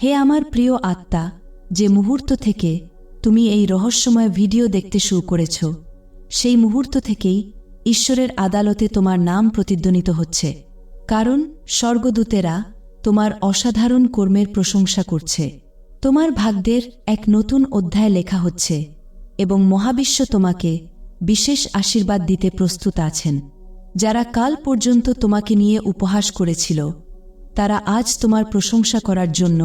হে আমার প্রিয় আত্মা, যে মুহূর্ত থেকে তুমি এই রহস্যময় ভিডিও দেখতে শুরু করেছ, সেই মুহূর্ত থেকেই ঈশ্বরের আদালতে তোমার নাম প্রতিধ্বনিত হচ্ছে, কারণ স্বর্গদূতেরা তোমার অসাধারণ কর্মের প্রশংসা করছে। তোমার ভাগ্যের এক নতুন অধ্যায় লেখা হচ্ছে এবং মহাবিশ্ব তোমাকে বিশেষ আশীর্বাদ দিতে প্রস্তুত আছেন। যারা কাল পর্যন্ত তোমাকে নিয়ে উপহাস করেছিল, তারা আজ তোমার প্রশংসা করার জন্য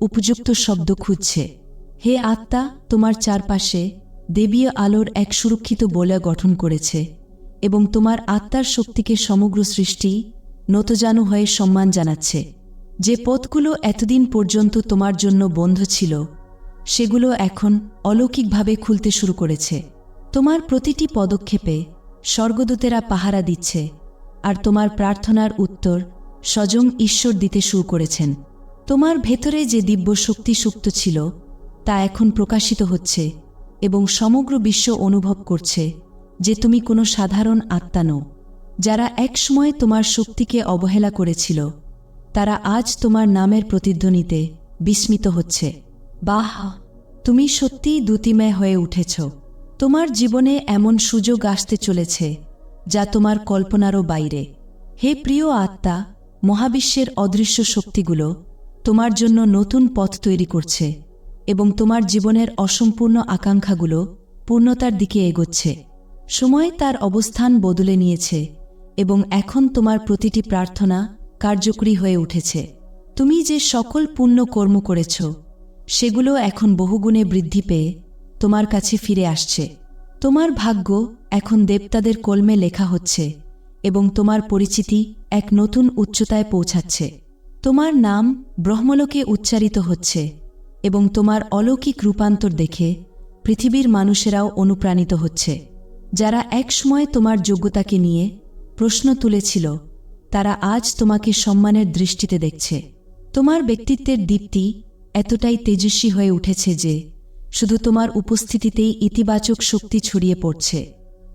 উপযুক্ত শব্দ খুঁজছে। হে আত্মা, তোমার চারপাশে দেবীয় আলোর এক সুরক্ষিত বলয় গঠন করেছে এবং তোমার আত্মার শক্তিকে সমগ্র সৃষ্টি নতজানু হয়ে সম্মান জানাচ্ছে। যে পথগুলো এতদিন পর্যন্ত তোমার জন্য বন্ধ ছিল, সেগুলো এখন অলৌকিকভাবে খুলতে শুরু করেছে। তোমার প্রতিটি পদক্ষেপে স্বর্গদূতেরা পাহারা দিচ্ছে আর তোমার প্রার্থনার উত্তর স্বয়ং ঈশ্বর দিতে শুরু করেছেন। তোমার ভেতরে যে দিব্য শক্তি সুপ্ত ছিল, তা এখন প্রকাশিত হচ্ছে এবং সমগ্র বিশ্ব অনুভব করছে যে তুমি কোনো সাধারণ আত্মা নও। যারা একসময় তোমার শক্তিকে অবহেলা করেছিল, তারা আজ তোমার নামের প্রতিধ্বনিতে বিস্মিত হচ্ছে। বাহ! তুমি সত্যিই দ্যুতিময় হয়ে উঠেছ। তোমার জীবনে এমন সুযোগ আসতে চলেছে, যা তোমার কল্পনারও বাইরে। হে প্রিয় আত্মা, মহাবিশ্বের অদৃশ্য শক্তিগুলো তোমার জন্য নতুন পথ তৈরি করছে এবং তোমার জীবনের অসম্পূর্ণ আকাঙ্ক্ষাগুলো পূর্ণতার দিকে এগোচ্ছে। সময় তার অবস্থান বদলে নিয়েছে এবং এখন তোমার প্রতিটি প্রার্থনা কার্যকরী হয়ে উঠেছে। তুমি যে সকল পুণ্য কর্ম করেছ, সেগুলো এখন বহুগুণে বৃদ্ধি পেয়ে তোমার কাছে ফিরে আসছে। তোমার ভাগ্য এখন দেবতাদের কলমে লেখা হচ্ছে এবং তোমার পরিচিতি এক নতুন উচ্চতায় পৌঁছাচ্ছে। তোমার নাম ব্রহ্মলোকে উচ্চারিত হচ্ছে এবং তোমার অলৌকিক রূপান্তর দেখে পৃথিবীর মানুষেরাও অনুপ্রাণিত হচ্ছে। যারা একসময় তোমার যোগ্যতাকে নিয়ে প্রশ্ন তুলেছিল, তারা আজ তোমাকে সম্মানের দৃষ্টিতে দেখছে। তোমার ব্যক্তিত্বের দীপ্তি এতটাই তেজস্বী হয়ে উঠেছে যে শুধু তোমার উপস্থিতিতেই ইতিবাচক শক্তি ছড়িয়ে পড়ছে।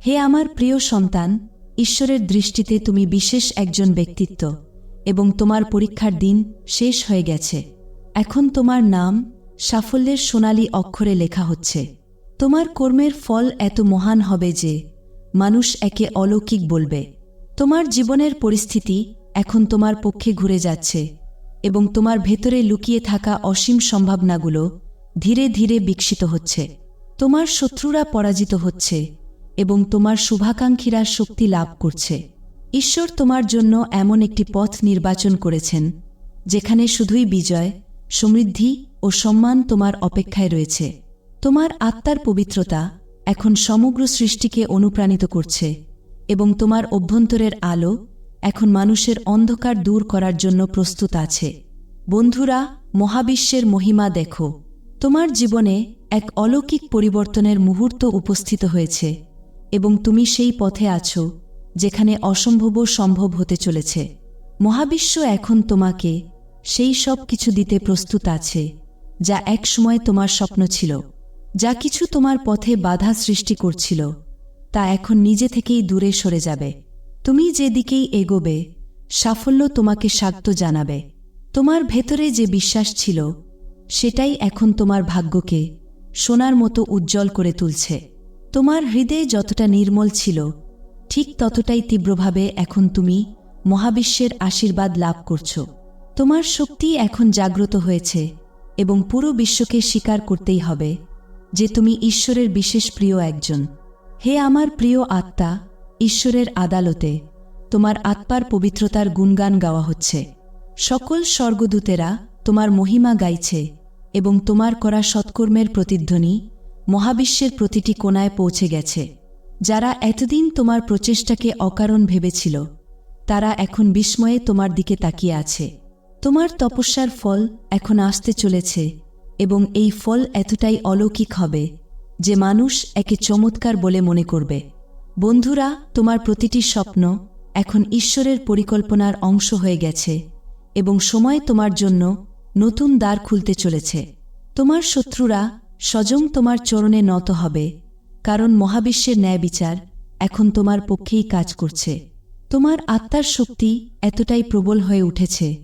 হে আমার প্রিয় সন্তান, ঈশ্বরের দৃষ্টিতে তুমি বিশেষ একজন ব্যক্তিত্ব। এবং তোমার পরীক্ষার দিন শেষ হয়ে গেছে। এখন তোমার নাম সাফল্যের সোনালী অক্ষরে লেখা হচ্ছে। তোমার কর্মের ফল এত মহান হবে যে মানুষ একে অলৌকিক বলবে। তোমার জীবনের পরিস্থিতি এখন তোমার পক্ষে ঘুরে যাচ্ছে এবং তোমার ভেতরে লুকিয়ে থাকা অসীম সম্ভাবনাগুলো ধীরে ধীরে বিকশিত হচ্ছে। তোমার শত্রুরা পরাজিত হচ্ছে এবং তোমার শুভাকাঙ্ক্ষীরা শক্তি লাভ করছে। ঈশ্বর তোমার জন্য এমন একটি পথ নির্বাচন করেছেন, যেখানে শুধুই বিজয়, সমৃদ্ধি ও সম্মান তোমার অপেক্ষায় রয়েছে। তোমার আত্মার পবিত্রতা এখন সমগ্র সৃষ্টিকে অনুপ্রাণিত করছে এবং তোমার অভ্যন্তরের আলো এখন মানুষের অন্ধকার দূর করার জন্য প্রস্তুত আছে। বন্ধুরা, মহাবিশ্বের মহিমা দেখো। তোমার জীবনে এক অলৌকিক পরিবর্তনের মুহূর্ত উপস্থিত হয়েছে এবং তুমি সেই পথে আছো যেখানে অসম্ভবও সম্ভব হতে চলেছে। মহাবিশ্ব এখন তোমাকে সেই সব কিছু দিতে প্রস্তুত আছে, যা একসময় তোমার স্বপ্ন ছিল, যা কিছু তোমার পথে বাধা সৃষ্টি করছিল, তা এখন নিজে থেকেই দূরে সরে যাবে। তুমি যেদিকেই এগোবে, সাফল্য তোমাকে স্বাগত জানাবে। তোমার ভেতরে যে বিশ্বাস ছিল, সেটাই এখন তোমার ভাগ্যকে সোনার মতো উজ্জ্বল করে তুলছে। তোমার হৃদয়ে যতটা নির্মল ছিল ঠিক ততটাই তীব্রভাবে এখন তুমি মহাবিশ্বের আশীর্বাদ লাভ করছ। তোমার শক্তি এখন জাগ্রত হয়েছে এবং পুরো বিশ্বকে স্বীকার করতেই হবে যে তুমি ঈশ্বরের বিশেষ প্রিয় একজন। হে আমার প্রিয় আত্মা, ঈশ্বরের আদালতে তোমার আত্মার পবিত্রতার গুণগান গাওয়া হচ্ছে। সকল স্বর্গদূতেরা তোমার মহিমা গাইছে এবং তোমার করা সৎকর্মের প্রতিধ্বনি মহাবিশ্বের প্রতিটি কোনায় পৌঁছে গেছে। যারা এতদিন তোমার প্রচেষ্টাকে অকারণ ভেবেছিল, তারা এখন বিস্ময়ে তোমার দিকে তাকিয়ে আছে। তোমার তপস্যার ফল এখন আসতে চলেছে এবং এই ফল এতটাই অলৌকিক হবে যে মানুষ একে চমৎকার বলে মনে করবে। বন্ধুরা, তোমার প্রতিটি স্বপ্ন এখন ঈশ্বরের পরিকল্পনার অংশ হয়ে গেছে এবং সময় তোমার জন্য নতুন দ্বার খুলতে চলেছে। তোমার শত্রুরা স্বজং তোমার চরণে নত হবে কারণ মহাবিশ্বের ন্যায় বিচার এখন তোমার পক্ষেই কাজ করছে। তোমার আত্মার শক্তি এতটাই প্রবল হয়ে উঠেছে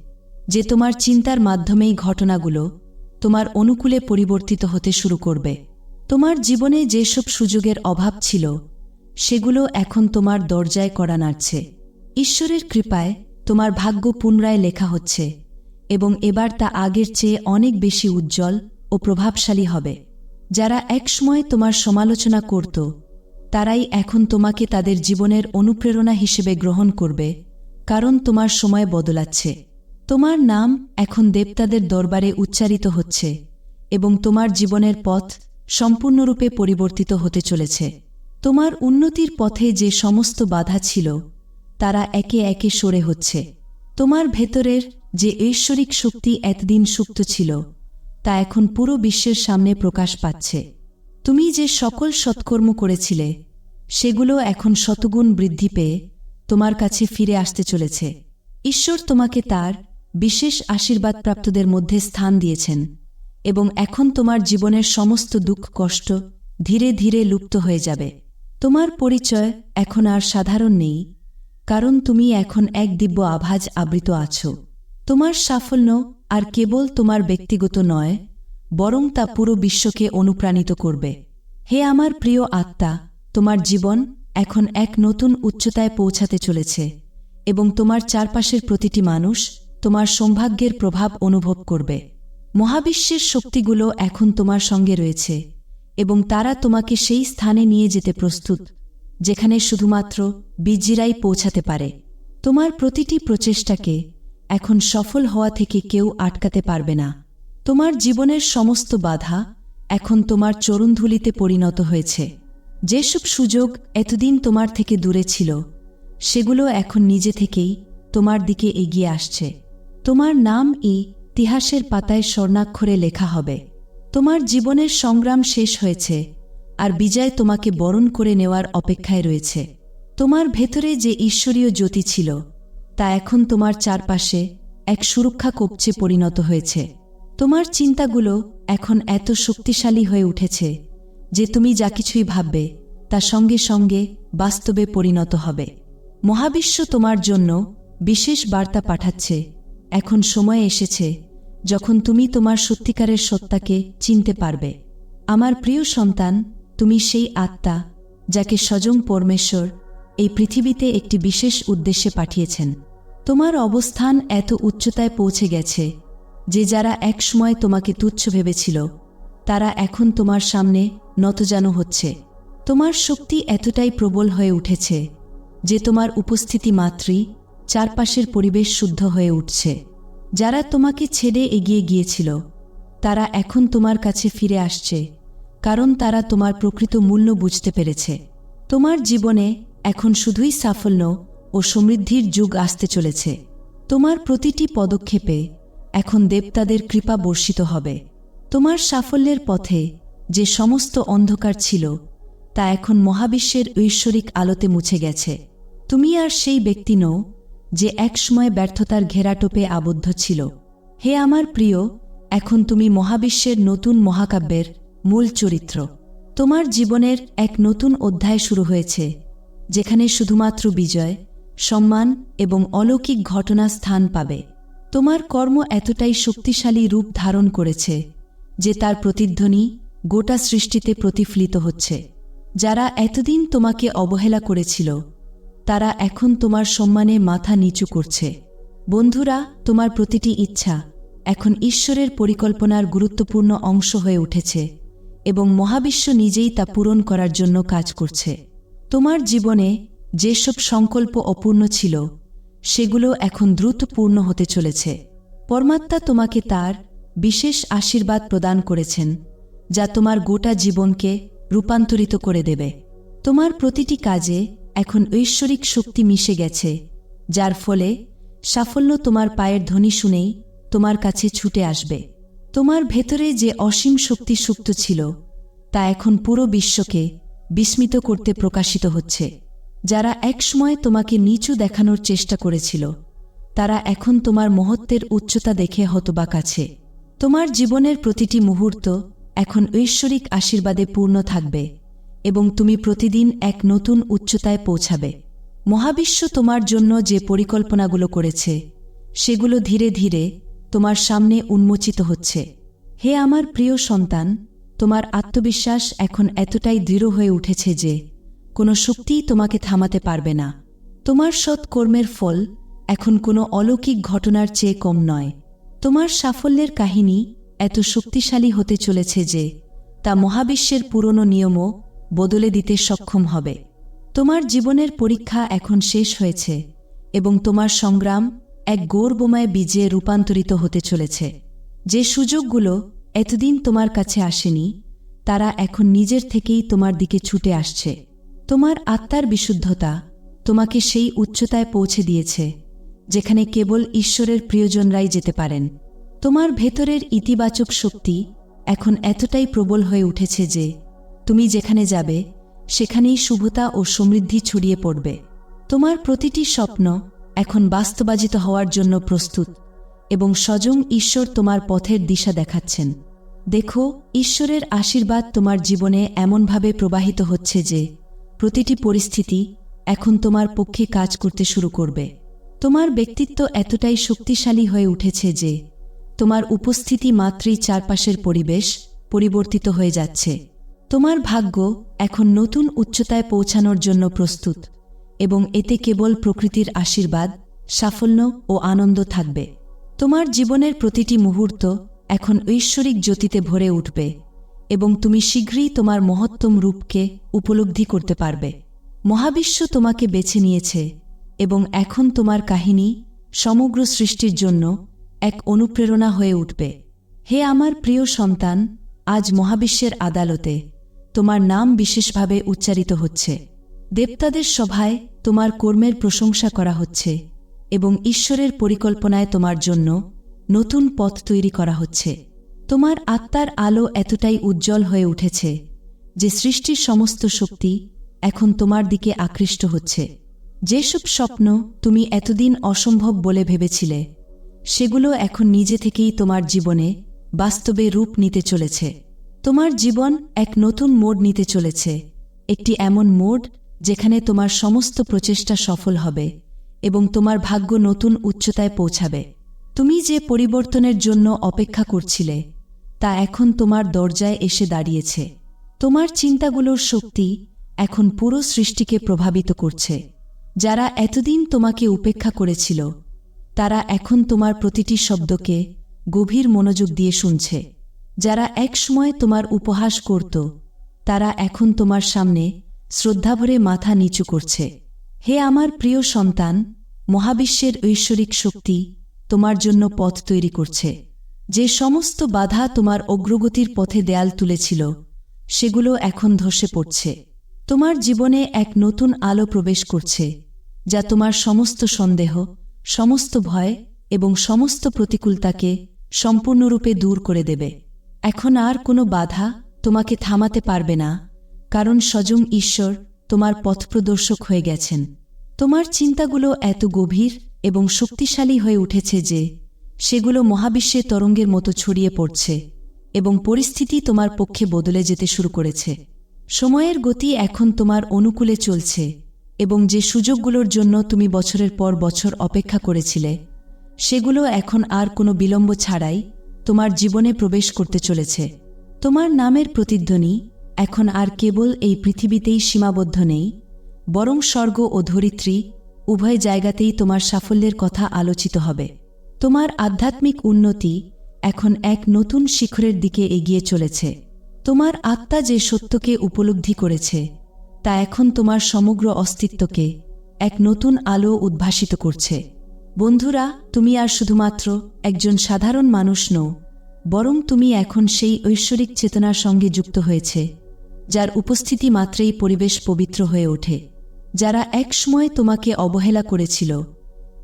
যে তোমার চিন্তার মাধ্যমেই ঘটনাগুলো তোমার অনুকূলে পরিবর্তিত হতে শুরু করবে। তোমার জীবনে যেসব সুযোগের অভাব ছিল, সেগুলো এখন তোমার দরজায় করা নাড়ছে। ঈশ্বরের কৃপায় তোমার ভাগ্য পুনরায় লেখা হচ্ছে এবং এবার তা আগের চেয়ে অনেক বেশি উজ্জ্বল ও প্রভাবশালী হবে। যারা একসময় তোমার সমালোচনা করত, তারাই এখন তোমাকে তাদের জীবনের অনুপ্রেরণা হিসেবে গ্রহণ করবে, কারণ তোমার সময় বদলাচ্ছে। তোমার নাম এখন দেবতাদের দরবারে উচ্চারিত হচ্ছে এবং তোমার জীবনের পথ সম্পূর্ণরূপে পরিবর্তিত হতে চলেছে। তোমার উন্নতির পথে যে সমস্ত বাধা ছিল, তারা একে একে সরে হচ্ছে। তোমার ভেতরের যে ঐশ্বরিক শক্তি এতদিন সুপ্ত ছিল তা এখন পুরো বিশ্বের সামনে প্রকাশ পাচ্ছে। তুমি যে সকল সৎকর্ম করেছিলে, সেগুলো এখন শতগুণ বৃদ্ধি পেয়ে তোমার কাছে ফিরে আসতে চলেছে। ঈশ্বর তোমাকে তার বিশেষ আশীর্বাদপ্রাপ্তদের মধ্যে স্থান দিয়েছেন এবং এখন তোমার জীবনের সমস্ত দুঃখ, কষ্ট ধীরে ধীরে লুপ্ত হয়ে যাবে। তোমার পরিচয় এখন আর সাধারণ নেই, কারণ তুমি এখন এক দিব্য আভাজ আবৃত আছো। তোমার সাফল্য আর কেবল তোমার ব্যক্তিগত নয়, বরং তা পুরো বিশ্বকে অনুপ্রাণিত করবে। হে আমার প্রিয় আত্মা, তোমার জীবন এখন এক নতুন উচ্চতায় পৌঁছাতে চলেছে, এবং তোমার চারপাশের প্রতিটি মানুষ তোমার সৌভাগ্যের প্রভাব অনুভব করবে। মহাবিশ্বের শক্তিগুলো এখন তোমার সঙ্গে রয়েছে, এবং তারা তোমাকে সেই স্থানে নিয়ে যেতে প্রস্তুত, যেখানে শুধুমাত্র বীজিরাই পৌঁছাতে পারে। তোমার প্রতিটি প্রচেষ্টাকে এখন সফল হওয়া থেকে কেউ আটকাতে পারবে না। তোমার জীবনের সমস্ত বাধা এখন তোমার চরণধুলিতে পরিণত হয়েছে। যেসব সুযোগ এতদিন তোমার থেকে দূরে ছিল, সেগুলো এখন নিজে থেকেই তোমার দিকে এগিয়ে আসছে। তোমার নাম ই ইতিহাসের পাতায় স্বর্ণাক্ষরে লেখা হবে। তোমার জীবনের সংগ্রাম শেষ হয়েছে আর বিজয় তোমাকে বরণ করে নেওয়ার অপেক্ষায় রয়েছে। তোমার ভেতরে যে ঈশ্বরীয় জ্যোতি ছিল তা এখন তোমার চারপাশে এক সুরক্ষা কবচে পরিণত হয়েছে। তোমার চিন্তাগুলো এখন এত শক্তিশালী হয়ে উঠেছে যে তুমি যা কিছুই ভাববে, তা সঙ্গে সঙ্গে বাস্তবে পরিণত হবে। মহাবিশ্ব তোমার জন্য বিশেষ বার্তা পাঠাচ্ছে। এখন সময় এসেছে যখন তুমি তোমার সত্যিকারের সত্তাকে চিনতে পারবে। আমার প্রিয় সন্তান, তুমি সেই আত্মা যাকে স্বজং পরমেশ্বর এই পৃথিবীতে একটি বিশেষ উদ্দেশ্যে পাঠিয়েছেন। তোমার অবস্থান এত উচ্চতায় পৌঁছে গেছে যে যারা একসময় তোমাকে তুচ্ছ ভেবেছিল, তারা এখন তোমার সামনে নতজানো হচ্ছে। তোমার শক্তি এতটাই প্রবল হয়ে উঠেছে যে তোমার উপস্থিতি মাত্রই চারপাশের পরিবেশ শুদ্ধ হয়ে উঠছে। যারা তোমাকে ছেড়ে এগিয়ে গিয়েছিল, তারা এখন তোমার কাছে ফিরে আসছে, কারণ তারা তোমার প্রকৃত মূল্য বুঝতে পেরেছে। তোমার জীবনে এখন শুধুই সাফল্য ও সমৃদ্ধির যুগ আসতে চলেছে। তোমার প্রতিটি পদক্ষেপে এখন দেবতাদের কৃপা বর্ষিত হবে। তোমার সাফল্যের পথে যে সমস্ত অন্ধকার ছিল, তা এখন মহাবিশ্বের ঐশ্বরিক আলোতে মুছে গেছে। তুমি আর সেই ব্যক্তি নও যে একসময় ব্যর্থতার ঘেরাটোপে আবদ্ধ ছিল। হে আমার প্রিয়, এখন তুমি মহাবিশ্বের নতুন মহাকাব্যের মূল চরিত্র। তোমার জীবনের এক নতুন অধ্যায় শুরু হয়েছে, যেখানে শুধুমাত্র বিজয় সম্মান এবং অলৌকিক ঘটনা স্থান পাবে। তোমার কর্ম এতটাই শক্তিশালী রূপ ধারণ করেছে যে তার প্রতিধ্বনি গোটা সৃষ্টিতে প্রতিফলিত হচ্ছে। যারা এতদিন তোমাকে অবহেলা করেছিল, তারা এখন তোমার সম্মানে মাথা নিচু করছে। বন্ধুরা, তোমার প্রতিটি ইচ্ছা এখন ঈশ্বরের পরিকল্পনার গুরুত্বপূর্ণ অংশ হয়ে উঠেছে এবং মহাবিশ্ব নিজেই তা পূরণ করার জন্য কাজ করছে। তোমার জীবনে যেসব সংকল্প অপূর্ণ ছিল, সেগুলো এখন দ্রুত পূর্ণ হতে চলেছে। পরমাত্মা তোমাকে তার বিশেষ আশীর্বাদ প্রদান করেছেন, যা তোমার গোটা জীবনকে রূপান্তরিত করে দেবে। তোমার প্রতিটি কাজে এখন ঐশ্বরিক শক্তি মিশে গেছে, যার ফলে সাফল্য তোমার পায়ের ধ্বনি শুনেই তোমার কাছে ছুটে আসবে। তোমার ভেতরে যে অসীম শক্তি সুপ্ত ছিল, তা এখন পুরো বিশ্বকে বিস্মিত করতে প্রকাশিত হচ্ছে। যারা একসময় তোমাকে নিচু দেখানোর চেষ্টা করেছিল, তারা এখন তোমার মহত্বের উচ্চতা দেখে হতবাক আছে। তোমার জীবনের প্রতিটি মুহূর্ত এখন ঐশ্বরিক আশীর্বাদে পূর্ণ থাকবে এবং তুমি প্রতিদিন এক নতুন উচ্চতায় পৌঁছাবে। মহাবিশ্ব তোমার জন্য যে পরিকল্পনাগুলো করেছে, সেগুলো ধীরে ধীরে তোমার সামনে উন্মোচিত হচ্ছে। হে আমার প্রিয় সন্তান, তোমার আত্মবিশ্বাস এখন এতটাই দৃঢ় হয়ে উঠেছে যে কোনো শক্তিই তোমাকে থামাতে পারবে না। তোমার সৎ কর্মের ফল এখন কোনো অলৌকিক ঘটনার চেয়ে কম নয়। তোমার সাফল্যের কাহিনী এত শক্তিশালী হতে চলেছে যে তা মহাবিশ্বের পুরনো নিয়মও বদলে দিতে সক্ষম হবে। তোমার জীবনের পরীক্ষা এখন শেষ হয়েছে এবং তোমার সংগ্রাম এক গৌরবময় বীজে রূপান্তরিত হতে চলেছে। যে সুযোগগুলো এতদিন তোমার কাছে আসেনি, তারা এখন নিজের থেকেই তোমার দিকে ছুটে আসছে। তোমার আত্মার বিশুদ্ধতা তোমাকে সেই উচ্চতায় পৌঁছে দিয়েছে, যেখানে কেবল ঈশ্বরের প্রিয়জনরাই যেতে পারেন। তোমার ভেতরের ইতিবাচক শক্তি এখন এতটাই প্রবল হয়ে উঠেছে যে তুমি যেখানে যাবে, সেখানেই শুভতা ও সমৃদ্ধি ছড়িয়ে পড়বে। তোমার প্রতিটি স্বপ্ন এখন বাস্তবায়িত হওয়ার জন্য প্রস্তুত এবং স্বয়ং ঈশ্বর তোমার পথের দিশা দেখাচ্ছেন। দেখো, ঈশ্বরের আশীর্বাদ তোমার জীবনে এমনভাবে প্রবাহিত হচ্ছে যে প্রতিটি পরিস্থিতি এখন তোমার পক্ষে কাজ করতে শুরু করবে। তোমার ব্যক্তিত্ব এতটাই শক্তিশালী হয়ে উঠেছে যে, তোমার উপস্থিতি মাত্রই চারপাশের পরিবেশ পরিবর্তিত হয়ে যাচ্ছে। তোমার ভাগ্য এখন নতুন উচ্চতায় পৌঁছানোর জন্য প্রস্তুত এবং এতে কেবল প্রকৃতির আশীর্বাদ, সাফল্য ও আনন্দ থাকবে। তোমার জীবনের প্রতিটি মুহূর্ত এখন ঐশ্বরিক জ্যোতিতে ভরে উঠবে। এবং তুমি শীঘ্রই তোমার মহত্তম রূপকে উপলব্ধি করতে পারবে। মহাবিশ্ব তোমাকে বেছে নিয়েছে এবং এখন তোমার কাহিনী সমগ্র সৃষ্টির জন্য এক অনুপ্রেরণা হয়ে উঠবে। হে আমার প্রিয় সন্তান, আজ মহাবিশ্বের আদালতে তোমার নাম বিশেষভাবে উচ্চারিত হচ্ছে। দেবতাদের সভায় তোমার কর্মের প্রশংসা করা হচ্ছে এবং ঈশ্বরের পরিকল্পনায় তোমার জন্য নতুন পথ তৈরি করা হচ্ছে। তোমার আত্মার আলো এতটাই উজ্জ্বল হয়ে উঠেছে যে সৃষ্টির সমস্ত শক্তি এখন তোমার দিকে আকৃষ্ট হচ্ছে। যেসব স্বপ্ন তুমি এতদিন অসম্ভব বলে ভেবেছিলে, সেগুলো এখন নিজে থেকেই তোমার জীবনে বাস্তবে রূপ নিতে চলেছে। তোমার জীবন এক নতুন মোড় নিতে চলেছে, একটি এমন মোড় যেখানে তোমার সমস্ত প্রচেষ্টা সফল হবে এবং তোমার ভাগ্য নতুন উচ্চতায় পৌঁছাবে। তুমি যে পরিবর্তনের জন্য অপেক্ষা করছিলে তা এখন তোমার দরজায় এসে দাঁড়িয়েছে। তোমার চিন্তাগুলোর শক্তি এখন পুরো সৃষ্টিকে প্রভাবিত করছে। যারা এতদিন তোমাকে উপেক্ষা করেছিল, তারা এখন তোমার প্রতিটি শব্দকে গভীর মনোযোগ দিয়ে শুনছে। যারা একসময় তোমার উপহাস করত, তারা এখন তোমার সামনে শ্রদ্ধাভরে মাথা নিচু করছে। হে আমার প্রিয় সন্তান, মহাবিশ্বের ঐশ্বরিক শক্তি তোমার জন্য পথ তৈরি করছে। যে সমস্ত বাধা তোমার অগ্রগতির পথে দেয়াল তুলেছিল, সেগুলো এখন ধসে পড়ছে। তোমার জীবনে এক নতুন আলো প্রবেশ করছে, যা তোমার সমস্ত সন্দেহ, সমস্ত ভয় এবং সমস্ত প্রতিকূলতাকে সম্পূর্ণরূপে দূর করে দেবে। এখন আর কোনো বাধা তোমাকে থামাতে পারবে না, কারণ স্বয়ং ঈশ্বর তোমার পথপ্রদর্শক হয়ে গেছেন। তোমার চিন্তাগুলো এত গভীর এবং শক্তিশালী হয়ে উঠেছে যে সেগুলো মহাবিশ্বের তরঙ্গের মতো ছড়িয়ে পড়ছে এবং পরিস্থিতি তোমার পক্ষে বদলে যেতে শুরু করেছে। সময়ের গতি এখন তোমার অনুকূলে চলছে এবং যে সুযোগগুলোর জন্য তুমি বছরের পর বছর অপেক্ষা করেছিলে, সেগুলো এখন আর কোনো বিলম্ব ছাড়াই তোমার জীবনে প্রবেশ করতে চলেছে। তোমার নামের প্রতিধ্বনি এখন আর কেবল এই পৃথিবীতেই সীমাবদ্ধ নেই, বরং স্বর্গ ও ধরিত্রী উভয় জায়গাতেই তোমার সাফল্যের কথা আলোচিত হবে। তোমার আধ্যাত্মিক উন্নতি এখন এক নতুন শিখরের দিকে এগিয়ে চলেছে। তোমার আত্মা যে সত্যকে উপলব্ধি করেছে, তা এখন তোমার সমগ্র অস্তিত্বকে এক নতুন আলো উদ্ভাসিত করছে। বন্ধুরা, তুমি আর শুধুমাত্র একজন সাধারণ মানুষ নও, বরং তুমি এখন সেই ঐশ্বরিক চেতনার সঙ্গে যুক্ত হয়েছে, যার উপস্থিতি মাত্রেই পরিবেশ পবিত্র হয়ে ওঠে, যারা একসময় তোমাকে অবহেলা করেছিল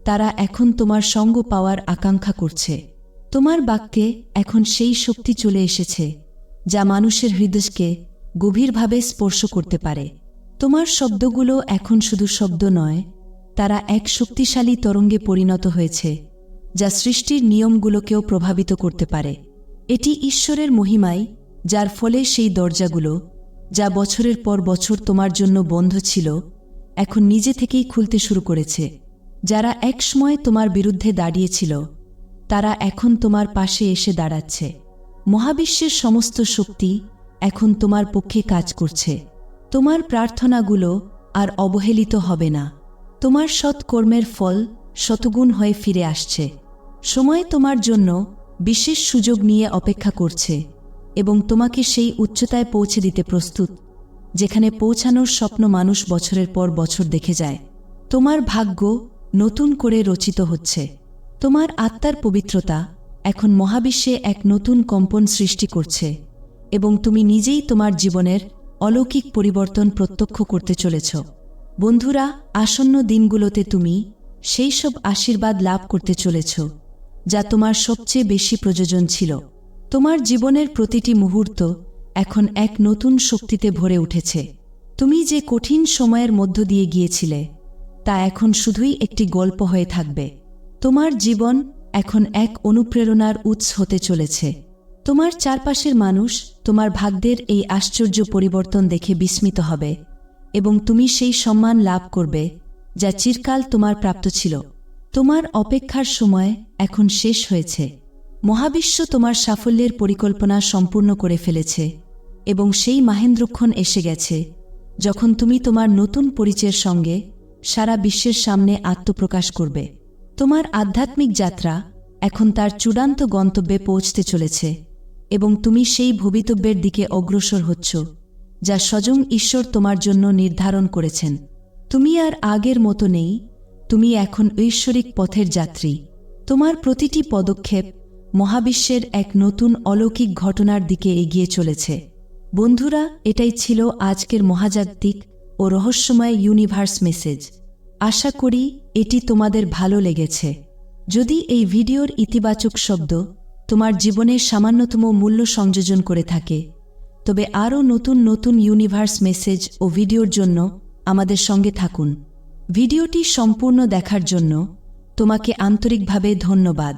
তারা এখন তোমার সঙ্গ পাওয়ার আকাঙ্ক্ষা করছে। তোমার বাক্যে এখন সেই শক্তি চলে এসেছে, যা মানুষের হৃদয়কে গভীরভাবে স্পর্শ করতে পারে। তোমার শব্দগুলো এখন শুধু শব্দ নয়, তারা এক শক্তিশালী তরঙ্গে পরিণত হয়েছে, যা সৃষ্টির নিয়মগুলোকেও প্রভাবিত করতে পারে। এটি ঈশ্বরের মহিমাই, যার ফলে সেই দরজাগুলো, যা বছরের পর বছর তোমার জন্য বন্ধ ছিল, এখন নিজে থেকেই খুলতে শুরু করেছে। যারা একসময় তোমার বিরুদ্ধে দাঁড়িয়েছিল, তারা এখন তোমার পাশে এসে দাঁড়াচ্ছে। মহাবিশ্বের সমস্ত শক্তি এখন তোমার পক্ষে কাজ করছে। তোমার প্রার্থনাগুলো আর অবহেলিত হবে না। তোমার সৎকর্মের ফল শতগুণ হয়ে ফিরে আসছে। সময় তোমার জন্য বিশেষ সুযোগ নিয়ে অপেক্ষা করছে এবং তোমাকে সেই উচ্চতায় পৌঁছে দিতে প্রস্তুত, যেখানে পৌঁছানোর স্বপ্ন মানুষ বছরের পর বছর দেখে যায়। তোমার ভাগ্য নতুন করে রচিত হচ্ছে। তোমার আত্মার পবিত্রতা এখন মহাবিশ্বে এক নতুন কম্পন সৃষ্টি করছে এবং তুমি নিজেই তোমার জীবনের অলৌকিক পরিবর্তন প্রত্যক্ষ করতে চলেছ। বন্ধুরা, আসন্ন দিনগুলোতে তুমি সেই সব আশীর্বাদ লাভ করতে চলেছ যা তোমার সবচেয়ে বেশি প্রয়োজন ছিল। তোমার জীবনের প্রতিটি মুহূর্ত এখন এক নতুন শক্তিতে ভরে উঠেছে। তুমি যে কঠিন সময়ের মধ্য দিয়ে গিয়েছিলে তা এখন শুধুই একটি গল্প হয়ে থাকবে। তোমার জীবন এখন এক অনুপ্রেরণার উৎস হতে চলেছে। তোমার চারপাশের মানুষ তোমার ভাগ্যের এই আশ্চর্য পরিবর্তন দেখে বিস্মিত হবে এবং তুমি সেই সম্মান লাভ করবে যা চিরকাল তোমার প্রাপ্ত ছিল। তোমার অপেক্ষার সময় এখন শেষ হয়েছে। মহাবিশ্ব তোমার সাফল্যের পরিকল্পনা সম্পূর্ণ করে ফেলেছে এবং সেই মাহেন্দ্রক্ষণ এসে গেছে যখন তুমি তোমার নতুন পরিচয়ের সঙ্গে সারা বিশ্বের সামনে আত্মপ্রকাশ করবে। তোমার আধ্যাত্মিক যাত্রা এখন তার চূড়ান্ত গন্তব্যে পৌঁছতে চলেছে এবং তুমি সেই ভবিতব্যের দিকে অগ্রসর হচ্ছ, যা স্বয়ং ঈশ্বর তোমার জন্য নির্ধারণ করেছেন। তুমি আর আগের মতো নেই, তুমি এখন ঐশ্বরিক পথের যাত্রী। তোমার প্রতিটি পদক্ষেপ মহাবিশ্বের এক নতুন অলৌকিক ঘটনার দিকে এগিয়ে চলেছে। বন্ধুরা, এটাই ছিল আজকের মহাজাগতিক ও রহস্যময় ইউনিভার্স মেসেজ আশা করি এটি তোমাদের ভালো লেগেছে। যদি এই ভিডিওর ইতিবাচক শব্দ তোমার জীবনের সামান্যতম মূল্য সংযোজন করে থাকে, তবে আরও নতুন নতুন ইউনিভার্স মেসেজ ও ভিডিওর জন্য আমাদের সঙ্গে থাকুন। ভিডিওটি সম্পূর্ণ দেখার জন্য তোমাকে আন্তরিকভাবে ধন্যবাদ।